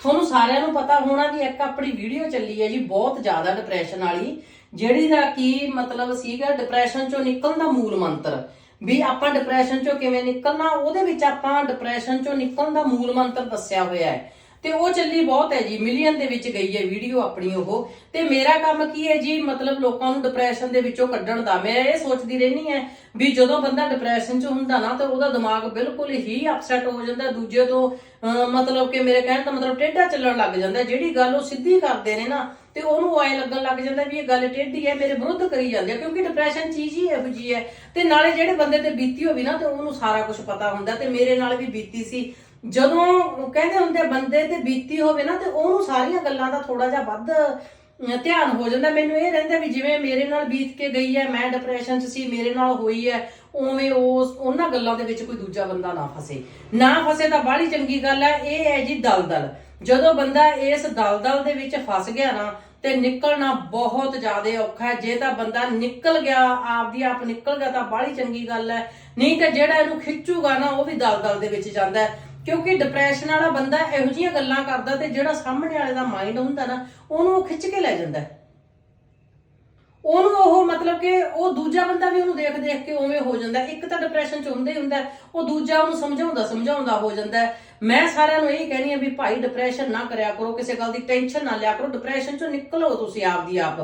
ਤੁਹਾਨੂੰ ਸਾਰਿਆਂ ਨੂੰ ਪਤਾ ਹੋਣਾ ਕਿ ਇੱਕ ਆਪਣੀ ਵੀਡੀਓ ਚੱਲੀ ਹੈ ਜੀ, ਬਹੁਤ ਜ਼ਿਆਦਾ ਡਿਪਰੈਸ਼ਨ ਵਾਲੀ, ਜਿਹੜੀ ਦਾ ਕੀ ਮਤਲਬ ਸੀਗਾ ਡਿਪਰੈਸ਼ਨ ਚੋਂ ਨਿਕਲਣ ਦਾ ਮੂਲ ਮੰਤਰ। ਵੀ ਆਪਾਂ ਡਿਪਰੈਸ਼ਨ ਚੋਂ ਕਿਵੇਂ ਨਿਕਲਣਾ, ਉਹਦੇ ਵਿੱਚ ਆਪਾਂ ਡਿਪਰੈਸ਼ਨ ਚੋਂ ਨਿਕਲਣ ਦਾ ਮੂਲ ਮੰਤਰ ਦੱਸਿਆ ਹੋਇਆ ਹੈ। ਤੇ ਉਹ ਚੱਲੀ ਬਹੁਤ ਹੈ ਜੀ ਮਿਲੀਅਨ ਦੇ ਵਿੱਚ ਗਈ ਹੈ ਵੀਡੀਓ ਆਪਣੀ ਉਹ। ਤੇ ਮੇਰਾ ਕੰਮ ਕੀ ਹੈ ਜੀ ਮਤਲਬ ਲੋਕਾਂ ਨੂੰ ਡਿਪਰੈਸ਼ਨ ਦੇ ਵਿੱਚੋਂ ਕੱਢਣ ਦਾ। ਮੈਂ ਇਹ ਸੋਚਦੀ ਰਹਿੰਦੀ ਹੈ ਵੀ ਜਦੋਂ ਬੰਦਾ ਡਿਪਰੈਸ਼ਨ 'ਚ ਹੁੰਦਾ ਨਾ ਤਾਂ ਉਹਦਾ ਦਿਮਾਗ ਬਿਲਕੁਲ ਹੀ ਅਪਸੈਟ ਹੋ ਜਾਂਦਾ। ਦੂਜੇ ਤੋਂ ਅਹ, ਮਤਲਬ ਕਿ ਮੇਰੇ ਕਹਿਣ ਦਾ ਮਤਲਬ ਟੇਢਾ ਚੱਲਣ ਲੱਗ ਜਾਂਦਾ। ਜਿਹੜੀ ਗੱਲ ਉਹ ਸਿੱਧੀ ਕਰਦੇ ਨੇ ਨਾ ਤੇ ਉਹਨੂੰ ਐ ਲੱਗਣ ਲੱਗ ਜਾਂਦਾ ਵੀ ਇਹ ਗੱਲ ਟੇਢੀ ਹੈ ਮੇਰੇ ਵਿਰੁੱਧ ਕਰੀ ਜਾਂਦੇ ਆ ਕਿਉਂਕਿ ਡਿਪਰੈਸ਼ਨ ਚੀਜ਼ ਹੀ ਇਹੋ ਜੀ ਹੈ। ਤੇ ਨਾਲੇ ਜਿਹੜੇ ਬੰਦੇ ਤੇ ਬੀਤੀ ਹੋਵੇ ਨਾ ਤੇ ਉਹਨੂੰ ਸਾਰਾ ਕੁਝ ਪਤਾ ਹੁੰਦਾ। ਤੇ ਮੇਰੇ ਨਾਲ ਵੀ ਬੀਤੀ ਸੀ। ਜਦੋਂ ਕਹਿੰਦੇ ਹੁੰਦੇ ਬੰਦੇ ਤੇ ਬੀਤੀ ਹੋਵੇ ਨਾ, ਤੇ ਉਹਨੂੰ ਸਾਰੀਆਂ ਗੱਲਾਂ ਦਾ ਥੋੜਾ ਜਿਹਾ ਵੱਧ ਧਿਆਨ ਹੋ ਜਾਂਦਾ। ਮੈਨੂੰ ਇਹ ਰਹਿੰਦਾ ਵੀ ਜਿਵੇਂ ਮੇਰੇ ਨਾਲ ਬੀਤ ਕੇ ਗਈ ਹੈ, ਮੈਂ ਡਿਪਰੈਸ਼ਨ 'ਚ ਸੀ, ਮੇਰੇ ਨਾਲ ਹੋਈ ਹੈ, ਉਵੇਂ ਉਸ, ਉਹਨਾਂ ਗੱਲਾਂ ਦੇ ਵਿੱਚ ਕੋਈ ਦੂਜਾ ਬੰਦਾ ਨਾ ਫਸੇ। ਨਾ ਫਸੇ ਤਾਂ ਬਾਹਲੀ ਚੰਗੀ ਗੱਲ ਹੈ, ਇਹ ਹੈ ਜੀ ਦਲਦਲ। ਜਦੋਂ ਬੰਦਾ ਇਸ ਦਲਦਲ ਦੇ ਵਿੱਚ ਫਸ ਗਿਆ ਨਾ, ਤੇ ਨਿਕਲਣਾ ਬਹੁਤ ਜ਼ਿਆਦਾ ਔਖਾ ਹੈ। ਜੇ ਤਾਂ ਬੰਦਾ ਨਿਕਲ ਗਿਆ, ਆਪਦੀ ਆਪ ਨਿਕਲ ਗਿਆ ਤਾਂ ਬਾਹਲੀ ਚੰਗੀ ਗੱਲ ਹੈ। ਨਹੀਂ ਤਾਂ ਜਿਹੜਾ ਇਹਨੂੰ ਖਿੱਚੂਗਾ ਨਾ, ਉਹ ਵੀ ਦਲਦਲ ਦੇ ਵਿੱਚ ਜਾਂਦਾ ਹੈ। ਕਿਉਂਕਿ ਡਿਪਰੈਸ਼ਨ ਵਾਲਾ ਬੰਦਾ ਇਹੋ ਜਿਹੀਆਂ ਗੱਲਾਂ ਕਰਦਾ ਤੇ ਜਿਹੜਾ ਸਾਹਮਣੇ ਵਾਲੇ ਦਾ ਮਾਈਂਡ ਹੁੰਦਾ ਨਾ, ਉਹਨੂੰ ਉਹ ਖਿੱਚ ਕੇ ਲੈ ਜਾਂਦਾ ਉਹਨੂੰ ਉਹ ਮਤਲਬ ਕਿ ਉਹ ਦੂਜਾ ਬੰਦਾ ਵੀ ਉਹਨੂੰ ਦੇਖ ਦੇਖ ਕੇ ਉਵੇਂ ਹੋ ਜਾਂਦਾ ਇੱਕ ਤਾਂ ਡਿਪਰੈਸ਼ਨ ਚ ਹੁੰਦਾ ਹੀ ਹੁੰਦਾ ਉਹ ਦੂਜਾ ਉਹਨੂੰ ਸਮਝਾਉਂਦਾ ਸਮਝਾਉਂਦਾ ਹੋ ਜਾਂਦਾ ਮੈਂ ਸਾਰਿਆਂ ਨੂੰ ਇਹ ਕਹਿਣੀ ਆ ਵੀ ਭਾਈ ਡਿਪਰੈਸ਼ਨ ਨਾ ਕਰਿਆ ਕਰੋ, ਕਿਸੇ ਗੱਲ ਦੀ ਟੈਨਸ਼ਨ ਨਾ ਲਿਆ ਕਰੋ। ਡਿਪਰੈਸ਼ਨ ਚੋਂ ਨਿਕਲੋ ਤੁਸੀਂ ਆਪਦੀ ਆਪ।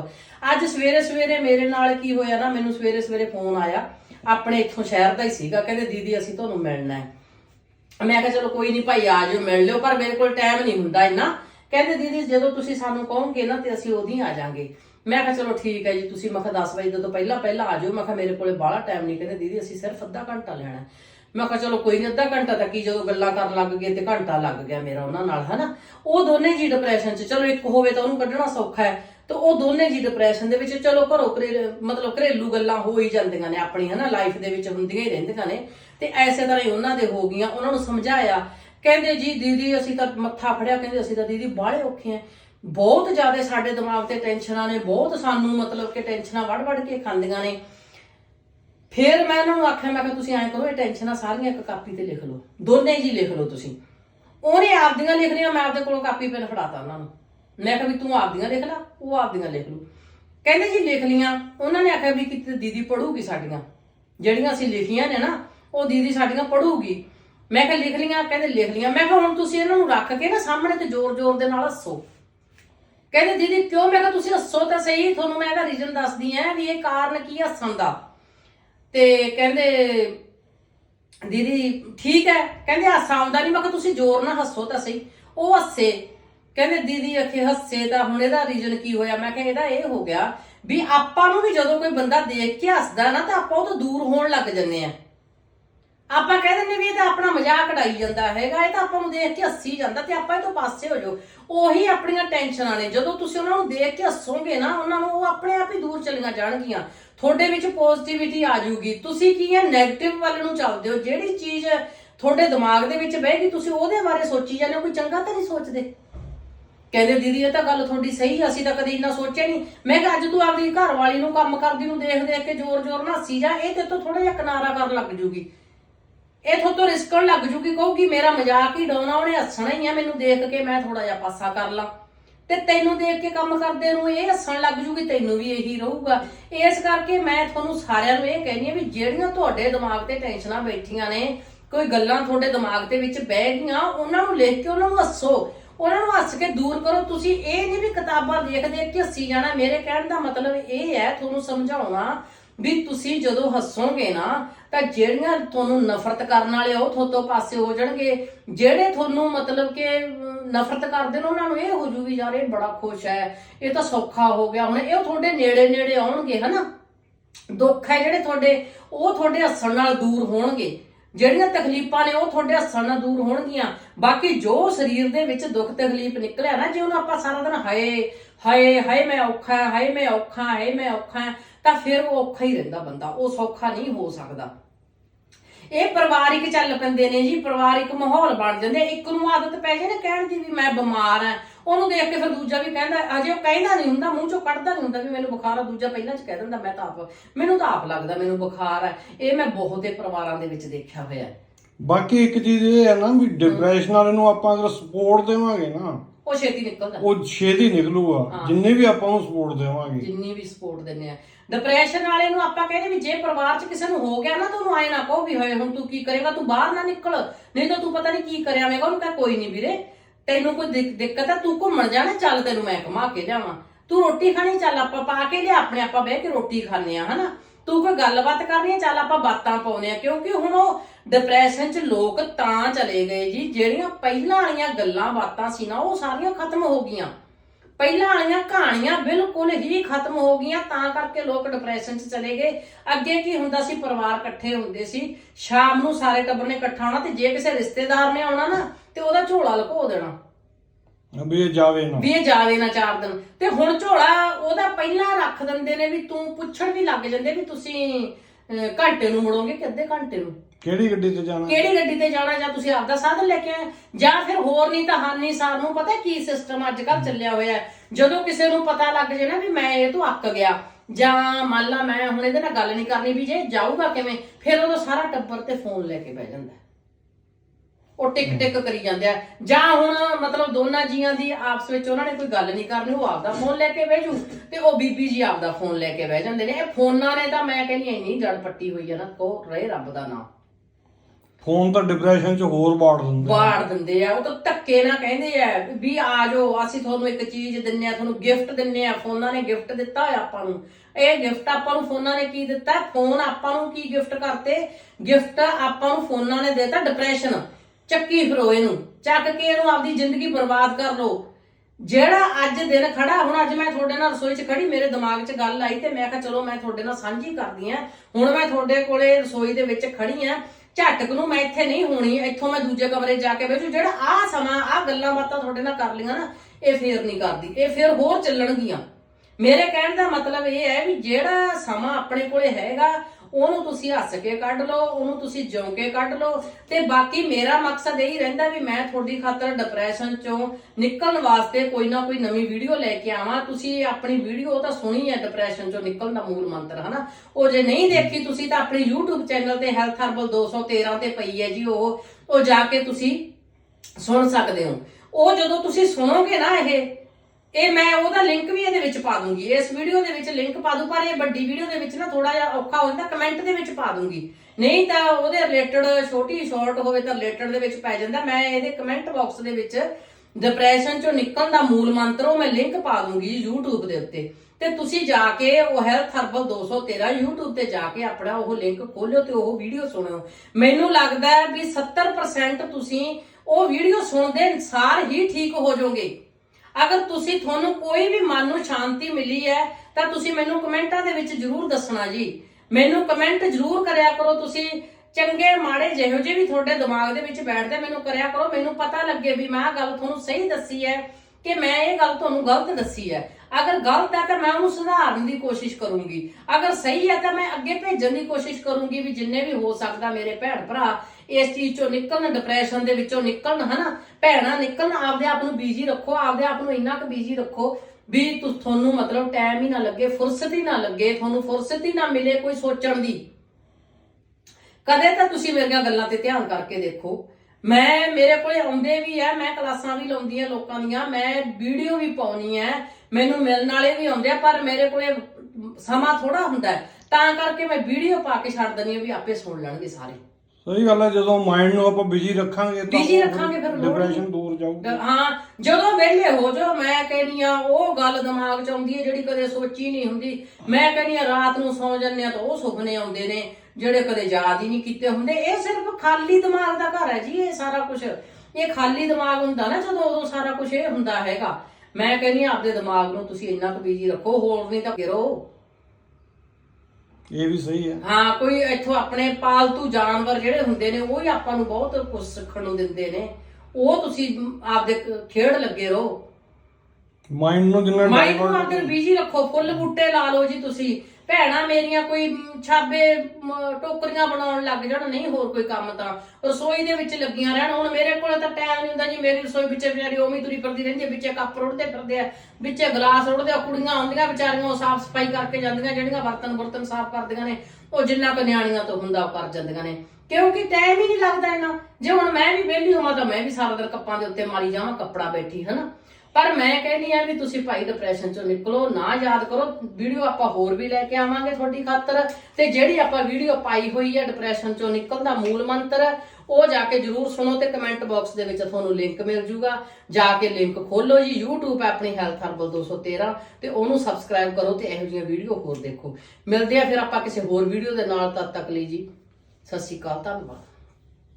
ਅੱਜ ਸਵੇਰੇ ਸਵੇਰੇ ਮੇਰੇ ਨਾਲ ਕੀ ਹੋਇਆ ਨਾ, ਮੈਨੂੰ ਸਵੇਰੇ ਸਵੇਰੇ ਫੋਨ ਆਇਆ। ਆਪਣੇ ਇੱਥੋਂ ਸ਼ਹਿਰ ਦਾ ਹੀ ਸੀਗਾ, ਕਹਿੰਦੇ ਦੀਦੀ ਅਸੀਂ ਤੁਹਾਨੂੰ ਮਿਲਣਾ ਹੈ। ਮੈਂ ਕਿਹਾ ਚਲੋ ਕੋਈ ਨਹੀਂ ਭਾਈ, ਆ ਜਾਓ, ਮਿਲ ਲਿਓ, ਪਰ ਮੇਰੇ ਕੋਲ ਟਾਈਮ ਨਹੀਂ ਹੁੰਦਾ ਇੰਨਾ। ਕਹਿੰਦੇ, ਦੀਦੀ, ਜਦੋਂ ਤੁਸੀਂ ਸਾਨੂੰ ਕਹੋਗੇ ਨਾ, ਤੇ ਅਸੀਂ ਉਦੋਂ ਹੀ ਆ ਜਾਾਂਗੇ। ਮੈਂ ਕਿਹਾ, ਚਲੋ ਠੀਕ ਹੈ ਜੀ, ਤੁਸੀਂ ਮੈਂ ਕਿਹਾ 10 ਵਜੇ ਤੋਂ ਪਹਿਲਾਂ ਪਹਿਲਾਂ ਆ ਜਾਓ। ਮੈਂ ਕਿਹਾ, ਮੇਰੇ ਕੋਲੇ ਬਾਹਲਾ ਟਾਈਮ ਨਹੀਂ ਕਹਿੰਦੇ, ਦੀਦੀ, ਅਸੀਂ ਸਿਰਫ ਅੱਧਾ ਘੰਟਾ ਲੈਣਾ ਹੈ। ਮੈਂ ਕਿਹਾ, ਚਲੋ ਕੋਈ ਨਹੀਂ ਅੱਧਾ ਘੰਟਾ ਤੱਕ ਹੀ ਜਦੋਂ ਗੱਲਾਂ ਕਰਨ ਲੱਗ ਗਏ ਤੇ ਘੰਟਾ ਲੱਗ ਗਿਆ ਮੇਰਾ ਉਹਨਾਂ ਨਾਲ, ਹਨਾ? ਉਹ ਦੋਨੇ ਜੀ ਡਿਪਰੈਸ਼ਨ 'ਚ, ਚਲੋ ਇੱਕ ਹੋਵੇ ਤਾਂ ਉਹਨੂੰ ਕੱਢਣਾ ਸੌਖਾ ਹੈ। ਤੇ ਉਹ ਦੋਨੇ ਜੀ ਡਿਪਰੈਸ਼ਨ ਦੇ ਵਿੱਚ, ਚਲੋ ਘਰੋਂ ਘਰੇ, ਮਤਲਬ ਘਰੇਲੂ ਗੱਲਾਂ ਹੋ ਹੀ ਜਾਂਦੀਆਂ ਨੇ ਆਪਣੀ ਹਨਾ ਲਾਈਫ ਦੇ ਵਿੱਚ ਹੁੰਦੀਆਂ ਹੀ ਰਹਿੰਦੀਆਂ ਨੇ। ਤੇ ਐਸੇ ਤਰ੍ਹਾਂ ਹੀ ਉਹਨਾਂ ਦੇ ਹੋ ਗਈਆਂ, ਉਹਨਾਂ ਨੂੰ ਸਮਝਾਇਆ। ਕਹਿੰਦੇ ਜੀ, ਦੀਦੀ, ਅਸੀਂ ਤਾਂ ਮੱਥਾ ਫੜਿਆ, ਕਹਿੰਦੇ ਅਸੀਂ ਤਾਂ ਦੀਦੀ ਬਾਹਲੇ ਔਖੇ ਆ। ਬਹੁਤ ਜ਼ਿਆਦਾ ਸਾਡੇ ਦਿਮਾਗ ਤੇ ਟੈਨਸ਼ਨਾਂ ਨੇ, ਬਹੁਤ ਸਾਨੂੰ ਮਤਲਬ ਕਿ ਟੈਨਸ਼ਨਾਂ ਵੜ ਵੜ ਕੇ ਖਾਂਦੀਆਂ ਨੇ। ਫਿਰ ਮੈਂ ਉਹਨਾਂ ਨੂੰ ਆਖਿਆ, ਮੈਂ ਕਿਹਾ, ਤੁਸੀਂ ਐਂ ਕਰੋ, ਇਹ ਟੈਨਸ਼ਨਾਂ ਸਾਰੀਆਂ ਇੱਕ ਕਾਪੀ ਤੇ ਲਿਖ ਲਓ। ਦੋਨੇ ਜੀ ਲਿਖ ਲਓ ਤੁਸੀਂ। ਉਹਨੇ ਆਪਦੀਆਂ ਲਿਖ ਲਈਆਂ, ਮੈਂ ਆਪਦੇ ਕੋਲੋਂ ਕਾਪੀ ਪੈਨ ਫੜਾਤਾ ਉਹਨਾਂ ਨੂੰ। ਮੈਂ ਕਿਹਾ ਵੀ ਤੂੰ ਆਪਦੀਆਂ ਲਿਖ ਲੈ, ਉਹ ਆਪਦੀਆਂ ਲਿਖ ਲੂ ਕਹਿੰਦੇ ਜੀ ਲਿਖ ਲੀਆਂ, ਉਹਨਾਂ ਨੇ ਆਖਿਆ ਵੀ ਕਿਤੇ ਦੀਦੀ ਪੜੂਗੀ ਸਾਡੀਆਂ। ਜਿਹੜੀਆਂ ਅਸੀਂ ਲਿਖੀਆਂ ਨੇ ਨਾ, ਉਹ ਦੀਦੀ ਸਾਡੀਆਂ ਪੜੂਗੀ ਮੈਂ ਕਿਹਾ ਲਿਖ ਲੀਆਂ, ਕਹਿੰਦੇ ਲਿਖ ਲੀਆਂ। ਮੈਂ ਕਿਹਾ ਹੁਣ ਤੁਸੀਂ ਇਹਨਾਂ ਨੂੰ ਰੱਖ ਕੇ ਨਾ ਸਾਹਮਣੇ ਤੇ ਜ਼ੋਰ-ਜ਼ੋਰ ਦੇ ਨਾਲ ਹੱਸੋ। ਕਹਿੰਦੇ ਦੀਦੀ ਕਿਉਂ? ਮੈਂ ਕਿਹਾ ਤੁਸੀਂ ਹੱਸੋ ਤਾਂ ਸਹੀ, ਤੁਹਾਨੂੰ ਮੈਂ ਇਹਦਾ ਰੀਜ਼ਨ ਦੱਸਦੀ ਆਂ ਵੀ ਇਹ ਕਾਰਨ ਕੀ ਹੱਸਣ ਦਾ। ਤੇ ਕਹਿੰਦੇ, ਦੀਦੀ ਠੀਕ ਹੈ। ਕਹਿੰਦੇ ਹਾਸਾ ਆਉਂਦਾ ਨਹੀਂ ਮੈਂ ਕਿਹਾ ਤੁਸੀਂ ਜ਼ੋਰ ਨਾਲ ਹੱਸੋ ਤਾਂ ਸਹੀ। ਉਹ ਹੱਸੇ। ਕਹਿੰਦੇ, ਦੀਦੀ, ਅਖੇ ਹੱਸੇ ਤਾਂ ਹੁਣ ਇਹਦਾ ਰੀਜ਼ਨ ਕੀ ਹੋਇਆ? ਮੈਂ ਕਿਹਾ, ਇਹਦਾ ਇਹ ਹੋ ਗਿਆ ਵੀ ਆਪਾਂ ਨੂੰ ਵੀ ਜਦੋਂ ਕੋਈ ਬੰਦਾ ਦੇਖ ਕੇ ਹੱਸਦਾ ਨਾ, ਤਾਂ ਆਪਾਂ ਉਹ ਤੋਂ ਦੂਰ ਹੋਣ ਲੱਗ ਜੰਨੇ ਆ। ਆਪਾਂ ਕਹਿ ਦਿੰਦੇ ਵੀ ਇਹ ਤਾਂ ਆਪਣਾ ਮਜ਼ਾਕ ਉਡਾਈ ਜਾਂਦਾ ਹੈਗਾ, ਇਹ ਤਾਂ ਆਪਾਂ ਨੂੰ ਦੇਖ ਕੇ ਹੱਸੀ ਜਾਂਦਾ ਤੇ ਆਪਾਂ ਇਹ ਤੋਂ ਪਾਸੇ ਹੋ ਜਾਓ। ਉਹੀ ਆਪਣੀਆਂ ਟੈਨਸ਼ਨਾਂ ਨੇ। ਜਦੋਂ ਤੁਸੀਂ ਉਹਨਾਂ ਨੂੰ ਦੇਖ ਕੇ ਹੱਸੋਗੇ ਨਾ, ਉਹਨਾਂ ਨੂੰ ਉਹ ਆਪਣੇ ਆਪ ਹੀ ਦੂਰ ਚਲੀਆਂ ਜਾਣਗੀਆਂ। ਤੁਹਾਡੇ ਵਿੱਚ ਪੋਜ਼ਿਟਿਵਿਟੀ ਆ ਜਾਊਗੀ। ਤੁਸੀਂ ਕੀ ਹੈ 네ਗੇਟਿਵ ਵੱਲ ਨੂੰ ਚੱਲਦੇ ਹੋ? ਜਿਹੜੀ ਚੀਜ਼ ਤੁਹਾਡੇ ਦਿਮਾਗ ਦੇ ਵਿੱਚ ਬਹਿ ਗਈ, ਤੁਸੀਂ ਉਹਦੇ ਬਾਰੇ ਸੋਚੀ ਜਾਂਦੇ ਹੋ? ਕੋਈ ਚੰਗਾ ਤਾਂ ਨਹੀਂ ਸੋਚਦੇ? ਕਹਿੰਦੇ, ਦੀਦੀ, ਇਹ ਤਾਂ ਗੱਲ ਤੁਹਾਡੀ ਸਹੀ ਅਸੀਂ ਤਾਂ ਕਦੇ ਇੰਨਾ ਸੋਚਿਆ ਨਹੀਂ। ਮੈਂ ਕਿਹਾ, ਅੱਜ ਤੂੰ ਆਪਣੀ ਘਰ ਵਾਲੀ ਨੂੰ ਕੰਮ ਕਰਦੀ ਨੂੰ ਦੇਖ ਦੇਖ ਕੇ ਜ਼ੋਰ-ਜ਼ੋਰ ਨਾਲ ਹੱਸੀ ਜਾ, ਇਹ ਤੇ ਤੋਂ ਥੋੜਾ ਜਿਹਾ ਕਿਨਾਰਾ ਕਰਨ ਲੱਗ ਜੂਗੀ। ਇਹ ਥੋਤੋਂ ਰਿਸਕਣ ਲੱਗ ਜੂਗੀ, ਕਹੂਗੀ, ਮੇਰਾ ਮਜ਼ਾਕ ਹੀ ਡਾਉਣਾ, ਉਹਨੇ ਹੱਸਣਾ ਹੀ ਆ, ਮੈਨੂੰ ਦੇਖ ਕੇ ਮੈਂ ਥੋੜਾ ਜਿਹਾ ਪਾਸਾ ਕਰ ਲਾਂ। ਤੇ ਤੈਨੂੰ ਦੇਖ ਕੇ ਕੰਮ ਕਰਦੇ ਨੂੰ ਇਹ ਹੱਸਣ ਲੱਗ ਜੂਗੀ, ਤੈਨੂੰ ਵੀ ਇਹੀ ਰਹੂਗਾ। ਇਸ ਕਰਕੇ ਮੈਂ ਤੁਹਾਨੂੰ ਸਾਰਿਆਂ ਨੂੰ ਇਹ ਕਹਿੰਦੀ ਆ ਵੀ ਜਿਹੜੀਆਂ ਤੁਹਾਡੇ ਦਿਮਾਗ ਤੇ ਟੈਨਸ਼ਨਾਂ ਬੈਠੀਆਂ ਨੇ, ਕੋਈ ਗੱਲਾਂ ਤੁਹਾਡੇ ਦਿਮਾਗ ਦੇ ਵਿੱਚ ਬਹਿ ਗਈਆਂ, ਉਹਨਾਂ ਨੂੰ ਲਿਖ ਕੇ ਉਹਨਾਂ ਨੂੰ ਹੱਸੋ। ਉਹਨਾਂ ਨੂੰ ਹੱਸ ਕੇ ਦੂਰ ਕਰੋ। ਤੁਸੀਂ ਇਹ ਨਹੀਂ ਵੀ ਕਿਤਾਬਾਂ ਦੇਖ ਦੇਖ ਕੇ ਹੱਸੀ ਜਾਣਾ। ਮੇਰੇ ਕਹਿਣ ਦਾ ਮਤਲਬ ਇਹ ਹੈ ਤੁਹਾਨੂੰ ਸਮਝਾਉਣਾ ਵੀ ਤੁਸੀਂ ਜਦੋਂ ਹੱਸੋਗੇ ਨਾ ਤਾਂ ਜਿਹੜੀਆਂ ਤੁਹਾਨੂੰ ਨਫ਼ਰਤ ਕਰਨ ਵਾਲੇ ਆ, ਉਹ ਤੁਹਾਤੋਂ ਪਾਸੇ ਹੋ ਜਾਣਗੇ। ਜਿਹੜੇ ਤੁਹਾਨੂੰ ਮਤਲਬ ਕਿ ਨਫ਼ਰਤ ਕਰਦੇ ਨੇ ਉਹਨਾਂ ਨੂੰ ਇਹ ਹੋ ਜੂ ਵੀ ਯਾਰ ਇਹ ਬੜਾ ਖੁਸ਼ ਹੈ ਇਹ ਤਾਂ ਸੌਖਾ ਹੋ ਗਿਆ। ਹੁਣ ਇਹ ਤੁਹਾਡੇ ਨੇੜੇ ਨੇੜੇ ਆਉਣਗੇ ਹਨਾ? ਦੁੱਖ ਹੈ ਜਿਹੜੇ ਤੁਹਾਡੇ ਉਹ ਤੁਹਾਡੇ ਹੱਸਣ ਨਾਲ ਦੂਰ ਹੋਣਗੇ। ਜਿਹੜੀਆਂ ਤਕਲੀਫਾਂ ਨੇ ਉਹ ਤੁਹਾਡੇ ਹੱਸਣ ਨਾਲ ਦੂਰ ਹੋਣਗੀਆਂ। ਬਾਕੀ ਜੋ ਸਰੀਰ ਦੇ ਵਿੱਚ ਦੁੱਖ ਤਕਲੀਫ ਨਿਕਲਿਆ ਨਾ ਜੇ ਉਹਨੂੰ ਆਪਾਂ ਸਾਰਾ ਦਿਨ ਹਾਏ ਹਾਏ ਹਾਏ ਮੈਂ ਔਖਾ ਹਾਏ ਮੈਂ ਔਖਾ ਹਾਂ, ਹਾਏ ਮੈਂ ਔਖਾ ਤਾਂ ਫਿਰ ਉਹ ਔਖਾ ਹੀ ਰਹਿੰਦਾ ਬੰਦਾ। ਉਹ ਸੌਖਾ ਨਹੀਂ ਹੋ ਸਕਦਾ। ਇਹ ਪਰਿਵਾਰਿਕ ਚੱਲ ਪੈਂਦੇ ਨੇ ਜੀ, ਪਰਿਵਾਰਿਕ ਮਾਹੌਲ ਬਣ ਜਾਂਦੇ ਇੱਕ ਨੂੰ ਆਦਤ ਪੈ ਜੇ ਨਾ ਕਹਿਣ ਦੀ ਵੀ ਮੈਂ ਬਿਮਾਰ ਆ, ਉਹਨੂੰ ਦੇਖ ਕੇ ਫਿਰ ਦੂਜਾ ਵੀ ਕਹਿੰਦਾ, ਅਜੇ ਉਹ ਕਹਿੰਦਾ ਨਹੀਂ ਹੁੰਦਾ, ਮੂੰਹ ਚੋਂ ਕੱਢਦਾ ਨਹੀਂ ਹੁੰਦਾ ਵੀ ਮੈਨੂੰ ਬੁਖਾਰ ਆ, ਦੂਜਾ ਪਹਿਲਾਂ ਚ ਕਹਿ ਦਿੰਦਾ, ਮੈਂ ਤਾਂ ਆਪ, ਮੈਨੂੰ ਤਾਂ ਆਪ ਲੱਗਦਾ ਮੈਨੂੰ ਬੁਖਾਰ ਆ। ਇਹ ਮੈਂ ਬਹੁਤੇ ਪਰਿਵਾਰਾਂ ਦੇ ਵਿੱਚ ਦੇਖਿਆ ਹੋਇਆ। ਬਾਕੀ ਇੱਕ ਚੀਜ਼ ਇਹ ਹੈ ਨਾ ਵੀ ਡਿਪਰੈਸ਼ਨ ਵਾਲੇ ਨੂੰ ਆਪਾਂ ਅਗਰ ਸਪੋਰਟ ਦੇਵਾਂਗੇ ਨਾ ਉਹ ਛੇਤੀ ਨਿਕਲਦਾ। ਉਹ ਛੇਤੀ ਨਿਕਲੂਗਾ। ਜਿੰਨੇ ਵੀ ਆਪਾਂ ਨੂੰ ਸਪੋਰਟ ਦੇਵਾਂਗੇ। ਜਿੰਨੀ ਵੀ ਸਪੋਰਟ ਦਿੰਦੇ ਆ। ਡਿਪਰੈਸ਼ਨ ਵਾਲੇ ਨੂੰ ਆਪਾਂ ਕਹਿੰਦੇ ਵੀ ਜੇ ਪਰਿਵਾਰ 'ਚ ਕਿਸੇ ਨੂੰ ਹੋ ਗਿਆ ਨਾ ਤਾਂ ਉਹਨੂੰ ਆਏ ਨਾ ਕਹੋ ਵੀ ਹੋਏ ਹੁਣ ਤੂੰ ਕੀ ਕਰੇਗਾ? ਤੂੰ ਬਾਹਰ ਨਾ ਨਿਕਲ। ਨਹੀਂ ਤਾਂ ਤੂੰ ਪਤਾ ਨਹੀਂ ਕੀ ਕਰਿਆ ਹੋਵੇਗਾ ਉਹਨੂੰ ਕਹ ਕੋਈ ਨਹੀਂ ਵੀਰੇ ਤੈਨੂੰ ਕੋਈ ਦਿੱਕ- ਦਿੱਕਤ ਆ ਤੂੰ ਘੁੰਮਣ ਜਾਣਾ ਚੱਲ ਤੈਨੂੰ ਮੈਂ ਘੁਮਾ ਕੇ ਜਾਵਾਂ ਤੂੰ ਰੋਟੀ ਖਾਣੀ ਚੱਲ ਆਪਾਂ ਪਾ ਕੇ ਲਿਆ ਆਪਣੇ ਆਪਾਂ ਬਹਿ ਕੇ ਰੋਟੀ ਖਾਣੇ ਆ ਹਨਾ? ਤੂੰ ਕੋਈ ਗੱਲਬਾਤ ਕਰਨੀ ਆ ਚੱਲ ਆਪਾਂ ਬਾਤਾਂ ਪਾਉਨੇ ਆ। ਕਿਉਂਕਿ ਹੁਣ ਉਹ ਡਿਪਰੈਸ਼ਨ 'ਚ ਲੋਕ ਤਾਂ ਚਲੇ ਗਏ ਜੀ ਜਿਹੜੀਆਂ ਪਹਿਲਾਂ ਵਾਲੀਆਂ ਗੱਲਾਂ ਬਾਤਾਂ ਸੀ ਨਾ ਉਹ ਸਾਰੀਆਂ ਖਤਮ ਹੋ ਗਈਆਂ। ਪਹਿਲਾਂ ਵਾਲੀਆਂ ਕਹਾਣੀਆਂ ਬਿਲਕੁਲ ਹੀ ਖਤਮ ਹੋ ਗਈਆਂ ਤਾਂ ਕਰਕੇ ਲੋਕ ਡਿਪਰੈਸ਼ਨ 'ਚ ਚਲੇ ਗਏ। ਅੱਗੇ ਕੀ ਹੁੰਦਾ ਸੀ ਪਰਿਵਾਰ ਇਕੱਠੇ ਹੁੰਦੇ ਸੀ। ਸ਼ਾਮ ਨੂੰ ਸਾਰੇ ਟੱਬਰ ਨੇ ਇਕੱਠਾ ਹੋਣਾ ਤੇ ਜੇ ਕਿਸੇ ਰਿਸ਼ਤੇਦਾਰ ਨੇ ਆਉਣਾ ਨਾ ਤੇ ਉਹਦਾ ਝੋਲਾ ਲੁਕੋ ਦੇਣਾ। ਵੀ ਇਹ ਜਾਵੇ ਨਾ। ਵੀ ਇਹ ਜਾਵੇ ਨਾ ਚਾਰ ਦਿਨ। ਤੇ ਹੁਣ ਝੋਲਾ ਉਹਦਾ ਪਹਿਲਾਂ ਰੱਖ ਦਿੰਦੇ ਨੇ ਵੀ ਤੂੰ ਪੁੱਛਣ ਵੀ ਲੱਗ ਜਾਂਦੇ ਵੀ ਤੁਸੀਂ ਅਹ, ਘੰਟੇ ਨੂੰ ਮੁੜੋਗੇ ਕਿ ਅੱਧੇ ਘੰਟੇ ਨੂੰ ਕਿਹੜੀ ਗੱਡੀ ਤੇ ਜਾਣਾ ਕਿਹੜੀ ਗੱਡੀ ਤੇ ਜਾਣਾ ਜਾਂ ਤੁਸੀਂ ਆਪਦਾ ਸਾਧਨ ਲੈ ਕੇ ਆਏ ਜਾਂ ਫਿਰ ਹੋਰ ਨਹੀਂ ਤਾਂ ਹਾਨੀ ਸਾਰ ਨੂੰ ਪਤਾ ਕੀ ਸਿਸਟਮ ਅੱਜ ਕੱਲ ਚੱਲਿਆ ਹੋਇਆ ਹੈ। ਜਦੋਂ ਕਿਸੇ ਨੂੰ ਪਤਾ ਲੱਗ ਜੇ ਨਾ ਵੀ ਮੈਂ ਇਹ ਤੋਂ ਅੱਕ ਗਿਆ ਜਾਂ ਮੰਨ ਲਾ ਮੈਂ ਹੁਣ ਇਹਦੇ ਨਾਲ ਗੱਲ ਨਹੀਂ ਕਰਨੀ ਵੀ ਜੇ ਜਾਊਗਾ ਕਿਵੇਂ ਫਿਰ ਉਦੋਂ ਸਾਰਾ ਟੱਬਰ ਤੇ ਫੋਨ ਲੈ ਕੇ ਬਹਿ ਜਾਂਦਾ ਹੈ। ਉਹ ਟਿਕ ਟਿਕ ਕਰੀ ਜਾਂਦੇ ਆ। ਜਾਂ ਹੁਣ ਮਤਲਬ ਦੋਨਾਂ ਜੀਆਂ ਦੀ ਆਪਸ ਵਿੱਚ ਉਹਨਾਂ ਨੇ ਕੋਈ ਗੱਲ ਨਹੀਂ ਕਰਨੀ ਉਹ ਆਪਦਾ ਫੋਨ ਲੈ ਕੇ ਬਹਿ ਜੂ ਤੇ ਉਹ ਬੀਬੀ ਜੀ ਆਪਦਾ ਫੋਨ ਲੈ ਕੇ ਬਹਿ ਜਾਂਦੇ ਨੇ। ਇਹ ਫੋਨਾਂ ਨੇ ਤਾਂ ਮੈਂ ਕਹਿੰਦੀ ਇੰਨੀ ਜੜ ਪੱਟੀ ਹੋਈ ਹੈ ਨਾ ਕੋ ਰਹੇ ਰੱਬ ਦਾ ਨਾਮ। ਫੋਨ ਤਾਂ ਡਿਪਰੈਸ਼ਨ ਚ ਹੋਰ ਬਾੜ ਦਿੰਦਾ ਵਾੜ ਦਿੰਦੇ ਆ ਉਹ ਤਾਂ ਧੱਕੇ ਨਾ ਕਹਿੰਦੇ ਆ ਵੀ ਆ ਜਾਓ ਅਸੀਂ ਤੁਹਾਨੂੰ ਇੱਕ ਚੀਜ਼ ਦਿੰਨੇ ਆ ਤੁਹਾਨੂੰ ਗਿਫਟ ਦਿੰਨੇ ਆ। ਫੋਨਾਂ ਨੇ ਗਿਫਟ ਦਿੱਤਾ ਹੋਇਆ ਆਪਾਂ ਨੂੰ। ਇਹ ਗਿਫਟ ਆਪਾਂ ਨੂੰ ਫੋਨਾਂ ਨੇ ਕੀ ਦਿੱਤਾ? ਫੋਨ ਆਪਾਂ ਨੂੰ ਕੀ ਗਿਫਟ ਕਰਤੇ? ਗਿਫਟ ਆਪਾਂ ਨੂੰ ਫੋਨਾਂ ਨੇ ਦਿੱਤਾ ਡਿਪਰੈਸ਼ਨ ਚੱਕੀ ਫਿਰੋ ਇਹਨੂੰ। ਚੱਕ ਕੇ ਇਹਨੂੰ ਆਪਦੀ ਜ਼ਿੰਦਗੀ ਬਰਬਾਦ ਕਰ ਲਓ। ਜਿਹੜਾ ਅੱਜ ਦਿਨ ਖੜਾ, ਹੁਣ ਅੱਜ ਮੈਂ ਤੁਹਾਡੇ ਨਾਲ ਰਸੋਈ 'ਚ ਖੜੀ, ਮੇਰੇ ਦਿਮਾਗ 'ਚ ਗੱਲ ਆਈ ਤੇ ਮੈਂ ਕਿਹਾ, ਚਲੋ, ਮੈਂ ਤੁਹਾਡੇ ਨਾਲ ਸਾਂਝੀ ਕਰਦੀ ਆ। ਹੁਣ ਮੈਂ ਤੁਹਾਡੇ ਕੋਲੇ ਰਸੋਈ ਦੇ ਵਿੱਚ ਖੜੀ ਆ। ਝਟਕ ਨੂੰ ਮੈਂ ਇੱਥੇ ਨਹੀਂ ਹੋਣੀ, ਇੱਥੋਂ ਮੈਂ ਦੂਜੇ ਕਮਰੇ ਜਾ ਕੇ ਬੈਠੂ ਜਿਹੜਾ ਆ ਸਮਾਂ ਆ ਗੱਲਾਂ ਬਾਤਾਂ ਤੁਹਾਡੇ ਨਾਲ ਕਰ ਲਈਆਂ ਨਾ, ਇਹ ਫੇਰ ਨਹੀਂ ਕਰਦੀ, ਇਹ ਫੇਰ ਹੋਰ ਚੱਲਣਗੀਆਂ। ਮੇਰੇ ਕਹਿਣ ਦਾ ਮਤਲਬ ਇਹ ਹੈ ਵੀ ਜਿਹੜਾ ਸਮਾਂ ਆਪਣੇ ਕੋਲੇ ਹੈਗਾ ਉਹਨੂੰ ਤੁਸੀਂ ਹੱਸ ਕੇ ਕੱਢ ਲਓ, ਉਹਨੂੰ ਤੁਸੀਂ ਜਿਉਂ ਕੇ ਕੱਢ ਲਓ ਤੇ ਬਾਕੀ ਮੇਰਾ ਮਕਸਦ ਇਹੀ ਰਹਿੰਦਾ ਵੀ ਮੈਂ ਤੁਹਾਡੀ ਖਾਤਰ ਡਿਪਰੈਸ਼ਨ ਚੋਂ ਨਿਕਲਣ ਵਾਸਤੇ ਕੋਈ ਨਾ ਕੋਈ ਨਵੀਂ ਵੀਡੀਓ ਲੈ ਕੇ ਆਵਾਂ। ਤੁਸੀਂ ਆਪਣੀ ਵੀਡੀਓ ਤਾਂ ਸੁਣੀ ਹੈ ਡਿਪਰੈਸ਼ਨ ਚੋਂ ਨਿਕਲਣ ਦਾ ਮੂਲ ਮੰਤਰ, ਹਨਾ? ਉਹ ਜੇ ਨਹੀਂ ਦੇਖੀ ਤੁਸੀਂ ਤਾਂ ਆਪਣੀ YouTube ਚੈਨਲ ਤੇ ਹੈਲਥ ਹਰਬਲ 213 ਤੇ ਪਈ ਹੈ ਜੀ ਉਹ। ਉਹ ਜਾ ਕੇ ਤੁਸੀਂ ਸੁਣ ਸਕਦੇ ਹੋ। ਉਹ ਜਦੋਂ ਤੁਸੀਂ ਸੁਣੋਗੇ ਨਾ ਇਹ ਇਹ ਮੈਂ ਉਹਦਾ ਲਿੰਕ ਵੀ ਇਹਦੇ ਵਿੱਚ ਪਾ ਦੂੰਗੀ। ਇਸ ਵੀਡੀਓ ਦੇ ਵਿੱਚ ਲਿੰਕ ਪਾ ਦੂੰ, ਪਰ ਇਹ ਵੱਡੀ ਵੀਡੀਓ ਦੇ ਵਿੱਚ ਨਾ ਥੋੜਾ ਜਿਹਾ ਔਖਾ ਹੋ ਜਾਂਦਾ ਕਮੈਂਟ ਦੇ ਵਿੱਚ ਪਾ ਦੂੰਗੀ। ਨਹੀਂ ਤਾਂ ਉਹਦੇ ਰਿਲੇਟਡ ਛੋਟੀ ਸ਼ਾਰਟ ਹੋਵੇ ਤਾਂ ਰਿਲੇਟਡ ਦੇ ਵਿੱਚ ਪੈ ਜਾਂਦਾ। ਮੈਂ ਇਹਦੇ ਕਮੈਂਟ ਬਾਕਸ ਦੇ ਵਿੱਚ ਡਿਪਰੈਸ਼ਨ ਚੋਂ ਨਿਕਲਣ ਦਾ ਮੂਲ ਮੰਤਰ ਉਹ ਮੈਂ ਲਿੰਕ ਪਾ ਦੂੰਗੀ YouTube ਦੇ ਉੱਤੇ। ਤੇ ਤੁਸੀਂ ਜਾ ਕੇ ਉਹ ਹੈਲਥ ਹਰਬਲ 213 YouTube ਤੇ ਜਾ ਕੇ ਆਪਣਾ ਉਹ ਲਿੰਕ ਖੋਲਿਓ ਤੇ ਉਹ ਵੀਡੀਓ ਸੁਣਿਓ। ਮੈਨੂੰ ਲੱਗਦਾ ਹੈ ਵੀ 70% ਤੁਸੀਂ ਉਹ ਵੀਡੀਓ ਸੁਣਦੇ ਅਨਸਾਰ ਹੀ ਠੀਕ ਹੋ ਜਾਓਗੇ। ਅਗਰ ਤੁਸੀਂ ਤੁਹਾਨੂੰ ਕੋਈ ਵੀ ਮਨ ਨੂੰ ਸ਼ਾਂਤੀ ਮਿਲੀ ਹੈ, ਤਾਂ ਤੁਸੀਂ ਮੈਨੂੰ ਕਮੈਂਟਾਂ ਦੇ ਵਿੱਚ ਜਰੂਰ ਦੱਸਣਾ ਜੀ। ਮੈਨੂੰ ਕਮੈਂਟ ਜਰੂਰ ਕਰਿਆ ਕਰੋ ਤੁਸੀਂ। ਚੰਗੇ, ਮਾੜੇ ਜਿਹੋ ਜਿਹੇ ਵੀ ਤੁਹਾਡੇ ਦਿਮਾਗ ਦੇ ਵਿੱਚ ਬੈਠਦੇ, ਮੈਨੂੰ ਕਰਿਆ ਕਰੋ। ਮੈਨੂੰ ਪਤਾ ਲੱਗੇ ਵੀ ਮੈਂ ਆਹ ਗੱਲ ਤੁਹਾਨੂੰ ਸਹੀ ਦੱਸੀ ਹੈ ਕਿ ਮੈਂ ਇਹ ਗੱਲ ਤੁਹਾਨੂੰ ਗਲਤ ਦੱਸੀ ਹੈ। ਅਗਰ ਗਲਤ ਹੈ ਤਾਂ ਮੈਂ ਉਹਨੂੰ ਸੁਧਾਰਨ ਦੀ ਕੋਸ਼ਿਸ਼ ਕਰੂੰਗੀ। ਅਗਰ ਸਹੀ ਹੈ ਤਾਂ ਮੈਂ ਅੱਗੇ ਭੇਜਣ ਦੀ ਕੋਸ਼ਿਸ਼ ਕਰੂੰਗੀ ਵੀ ਜਿੰਨੇ ਵੀ ਹੋ ਸਕਦਾ ਮੇਰੇ ਭੈਣ ਭਰਾ ਇਸ ਚੀਜ਼ ਚੋਂ ਨਿਕਲਣ ਡਿਪਰੈਸ਼ਨ ਦੇ ਵਿੱਚੋਂ ਨਿਕਲਣ, ਹਨਾ? ਭੈਣਾਂ ਨਿਕਲਣ, ਆਪਦੇ ਆਪ ਨੂੰ ਬਿਜ਼ੀ ਰੱਖੋ, ਆਪਦੇ ਆਪ ਨੂੰ ਇੰਨਾ ਕੁ ਬਿਜ਼ੀ ਰੱਖੋ ਵੀ ਤੁਹਾਨੂੰ ਮਤਲਬ ਟਾਈਮ ਹੀ ਨਾ ਲੱਗੇ, ਫੁਰਸਤ ਹੀ ਨਾ ਲੱਗੇ, ਤੁਹਾਨੂੰ ਫੁਰਸਤ ਹੀ ਨਾ ਮਿਲੇ ਕੋਈ ਸੋਚਣ ਦੀ। ਕਦੇ ਤਾਂ ਤੁਸੀਂ ਮੇਰੀਆਂ ਗੱਲਾਂ ਤੇ ਧਿਆਨ ਕਰਕੇ ਦੇਖੋ। ਮੈਂ, ਮੇਰੇ ਕੋਲੇ ਆਉਂਦੇ ਵੀ ਆ ਮੈਂ ਕਲਾਸਾਂ ਵੀ ਲਾਉਂਦੀ ਆ ਲੋਕਾਂ ਦੀਆਂ, ਮੈਂ ਵੀਡੀਓ ਵੀ ਪਾਉਣੀ ਆ ਮੈਨੂੰ ਮਿਲਣ ਵਾਲੇ ਵੀ ਆਉਂਦੇ ਆ, ਪਰ ਮੇਰੇ ਕੋਲੇ ਸਮਾਂ ਥੋੜਾ ਹੁੰਦਾ ਤਾਂ ਕਰਕੇ ਮੈਂ ਵੀਡੀਓ ਪਾ ਕੇ ਛੱਡ ਦਿੰਦੀ ਆ ਵੀ ਆਪੇ ਸੁਣ ਲੈਣਗੇ ਸਾਰੇ। ਸਹੀ ਗੱਲ ਹੈ ਜਦੋਂ ਮਾਈਂਡ ਨੂੰ ਆਪਾਂ ਬਿਜ਼ੀ ਰੱਖਾਂਗੇ ਤਾਂ Busy ਰੱਖਾਂਗੇ ਫਿਰ ਡਿਪਰੈਸ਼ਨ ਦੂਰ ਜਾਊਗੀ। ਹਾਂ ਜਦੋਂ ਵਿਹਲੇ ਹੋ ਜਾਓ ਮੈਂ ਕਹਿੰਦੀ ਆ ਉਹ ਗੱਲ ਦਿਮਾਗ 'ਚ ਆਉਂਦੀ ਹੈ ਜਿਹੜੀ ਕਦੇ ਸੋਚੀ ਨਹੀਂ ਹੁੰਦੀ। ਮੈਂ ਕਹਿੰਦੀ ਆ ਰਾਤ ਨੂੰ ਸੌ ਜੰਨੇ ਆ ਤਾਂ ਉਹ ਸੁਪਨੇ ਆਉਂਦੇ ਨੇ ਜਿਹੜੇ ਕਦੇ ਯਾਦ ਹੀ ਨਹੀਂ ਕੀਤੇ ਹੁੰਦੇ। ਇਹ ਸਿਰਫ ਖਾਲੀ ਦਿਮਾਗ ਦਾ ਘਰ ਹੈ ਜੀ ਇਹ ਸਾਰਾ ਕੁਝ ਇਹ ਖਾਲੀ ਦਿਮਾਗ ਹੁੰਦਾ ਨਾ ਜਦੋਂ ਉਦੋਂ ਸਾਰਾ ਕੁਝ ਇਹ ਹੁੰਦਾ ਹੈਗਾ। ਮੈਂ ਕਹਿੰਦੀ ਆ ਆਪਦੇ ਦਿਮਾਗ ਨੂੰ ਤੁਸੀਂ ਇੰਨਾ ਕੁ ਬੀਜੀ ਰੱਖੋ ਹੋਰ ਨਹੀਂ ਤਾਂ ਗਿਰੋ ਇਹ ਵੀ ਸਹੀ ਹੈ। ਹਾਂ ਕੋਈ ਇੱਥੋਂ ਆਪਣੇ ਪਾਲਤੂ ਜਾਨਵਰ ਜਿਹੜੇ ਹੁੰਦੇ ਨੇ ਉਹ ਹੀ ਆਪਾਂ ਨੂੰ ਬਹੁਤ ਕੁਝ ਸਿੱਖਣ ਨੂੰ ਦਿੰਦੇ ਨੇ। ਉਹ ਤੁਸੀਂ ਆਪਦੇ ਖੇਡ ਲੱਗੇ ਰਹੋ। ਮਾਈਂਡ ਨੂੰ ਜਿੰਨਾ ਮਾਈਂਡ ਨੂੰ ਬੀਜੀ ਰੱਖੋ। ਫੁੱਲ ਬੂਟੇ ਲਾ ਲਓ ਜੀ ਤੁਸੀਂ। ਭੈਣਾ ਮੇਰੀਆਂ ਕੋਈ ਮ, ਛਾਬੇ ਮ, ਟੋਕਰੀਆਂ ਬਣਾਉਣ ਲੱਗ ਜਾਣ ਨਹੀਂ ਹੋਰ ਕੋਈ ਕੰਮ ਤਾਂ। ਰਸੋਈ ਦੇ ਵਿੱਚ ਲੱਗੀਆਂ ਰਹਿਣ ਹੁਣ ਮੇਰੇ ਕੋਲ ਤਾਂ ਟਾਈਮ ਨਹੀਂ ਹੁੰਦਾ ਜੀ ਮੇਰੀ ਰਸੋਈ ਵਿੱਚ ਵਿਚਾਰੀ ਉਵੇਂ ਹੀ ਤੁਰੀ ਫਿਰਦੀ ਰਹਿੰਦੀ ਹੈ ਵਿੱਚੇ ਕੱਪ ਰੁੜਦੇ ਫਿਰਦੇ ਆ ਵਿੱਚੇ ਗਲਾਸ ਰੁੜਦੇ ਆ ਕੁੜੀਆਂ ਆਉਂਦੀਆਂ ਵਿਚਾਰੀਆਂ ਉਹ ਸਾਫ਼ ਸਫ਼ਾਈ ਕਰਕੇ ਜਾਂਦੀਆਂ ਜਿਹੜੀਆਂ ਬਰਤਨ ਬਰਤਨ ਸਾਫ਼ ਕਰਦੀਆਂ ਨੇ ਉਹ ਜਿੰਨਾ ਕੁ ਨਿਆਣੀਆਂ ਤੋਂ ਹੁੰਦਾ ਉਹ ਕਰ ਜਾਂਦੀਆਂ ਨੇ। ਕਿਉਂਕਿ ਟਾਈਮ ਹੀ ਨਹੀਂ ਲੱਗਦਾ ਇੰਨਾ। ਜੇ ਹੁਣ ਮੈਂ ਵੀ ਵਿਹਲੀ ਹੋਵਾਂ ਤਾਂ ਮੈਂ ਵੀ ਸਾਰਾ ਦਿਨ ਕੱਪਾਂ ਦੇ ਉੱਤੇ ਮਾਰੀ ਜਾਵਾਂ ਕੱਪੜਾ ਬੈਠੀ ਹਨਾ? ਪਰ ਮੈਂ ਕਹਿੰਦੀ ਆ ਵੀ ਤੁਸੀਂ ਭਾਈ ਡਿਪਰੈਸ਼ਨ ਚੋਂ ਨਿਕਲੋ, ਨਾ ਯਾਦ ਕਰੋ, ਵੀਡੀਓ ਆਪਾਂ ਹੋਰ ਵੀ ਲੈ ਕੇ ਆਵਾਂਗੇ ਤੁਹਾਡੀ ਖਾਤਰ। ਤੇ ਜਿਹੜੀ ਆਪਾਂ ਵੀਡੀਓ ਪਾਈ ਹੋਈ ਹੈ ਡਿਪਰੈਸ਼ਨ ਚੋਂ ਨਿਕਲਣ ਦਾ ਮੂਲ ਮੰਤਰ, ਉਹ ਜਾ ਕੇ ਜਰੂਰ ਸੁਣੋ ਤੇ ਕਮੈਂਟ ਬਾਕਸ ਦੇ ਵਿੱਚ ਤੁਹਾਨੂੰ ਲਿੰਕ ਮਿਲ ਜੂਗਾ। ਜਾ ਕੇ ਲਿੰਕ ਖੋਲੋ ਜੀ, YouTube ਹੈ ਆਪਣੀ ਹੈਲਥ ਹਰਬਲ 213 ਤੇ ਉਹਨੂੰ ਸਬਸਕ੍ਰਾਈਬ ਕਰੋ ਤੇ ਇਹੋ ਜਿਹੀਆਂ ਵੀਡੀਓ ਹੋਰ ਦੇਖੋ। ਮਿਲਦੇ ਆ ਫਿਰ ਆਪਾਂ ਕਿਸੇ ਹੋਰ ਵੀਡੀਓ ਦੇ ਨਾਲ, ਤਦ ਤੱਕ ਲਈ ਜੀ, ਸਤਿ ਸ਼੍ਰੀ ਅਕਾਲ, ਧੰਨਵਾਦ।